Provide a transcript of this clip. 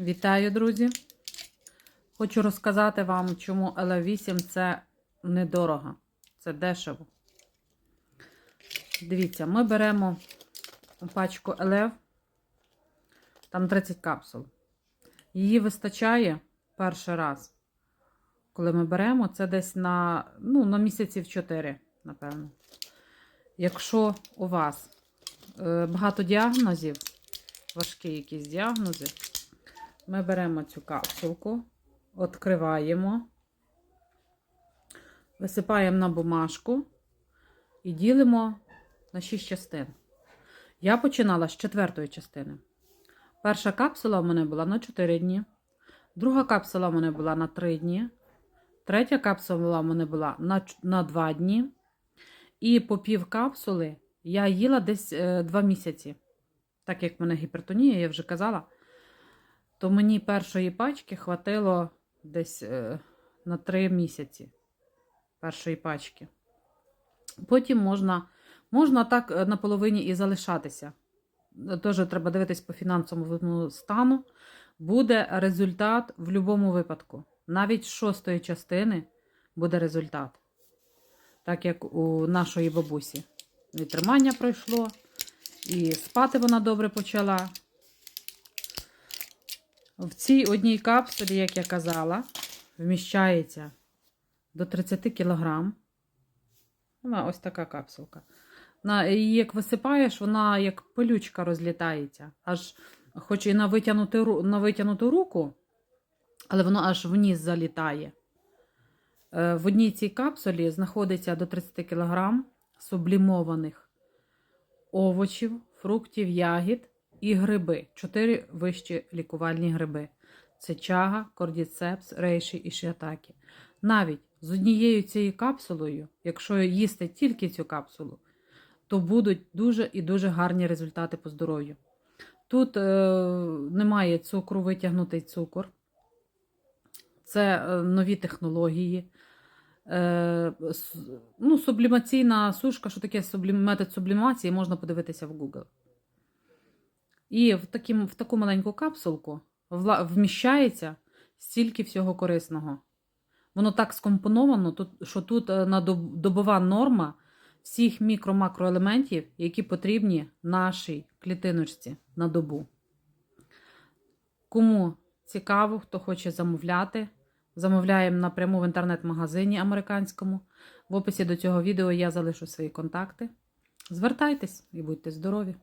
Вітаю, друзі! Хочу розказати вам, чому ЛА8 це недорого, це дешево. Дивіться, ми беремо пачку ЛФ, там 30 капсул. Її вистачає перший раз. Коли ми беремо, це десь на, ну, на місяців 4, напевно. Якщо у вас е, багато діагнозів, важкі якісь діагнози, ми беремо цю капсулку, відкриваємо, висипаємо на бумажку і ділимо на 6 частин. Я починала з четвертої частини. Перша капсула у мене була на 4 дні, друга капсула у мене була на 3 дні, третя капсула у мене була на, на 2 дні. І по пів капсули я їла десь 2 місяці. Так як в мене гіпертонія, я вже казала, то мені першої пачки хватило десь е, на 3 місяці. Першої пачки. Потім можна, можна так е, на половині і залишатися. Теж треба дивитись по фінансовому стану. Буде результат в будь-якому випадку. Навіть з шостої частини буде результат. Так як у нашої бабусі. І тримання пройшло, і спати вона добре почала. В цій одній капсулі, як я казала, вміщається до 30 кг. Вона ось така капсулка. На, її як висипаєш, вона як пилючка розлітається. Аж, хоч і на витягнуту, на витягнуту руку, але воно аж вниз залітає. Е, В одній цій капсулі знаходиться до 30 кг сублімованих овочів, фруктів, ягід і гриби. Чотири вищі лікувальні гриби. Це чага, кордіцепс, рейші і шиатакі. Навіть з однією цією капсулою, якщо їсти тільки цю капсулу, то будуть дуже і дуже гарні результати по здоров'ю. Тут е, немає цукру, витягнутий цукор. Це е, нові технології. Е, ну, сублімаційна сушка, що таке метод сублімації, можна подивитися в Google. І в, таким, в таку маленьку капсулку вміщається стільки всього корисного. Воно так скомпоновано, що тут е, добова норма всіх мікро-макроелементів, які потрібні нашій клітиночці на добу. Кому цікаво, хто хоче замовляти, замовляємо напряму в інтернет-магазині американському. В описі до цього відео я залишу свої контакти. Звертайтесь і будьте здорові!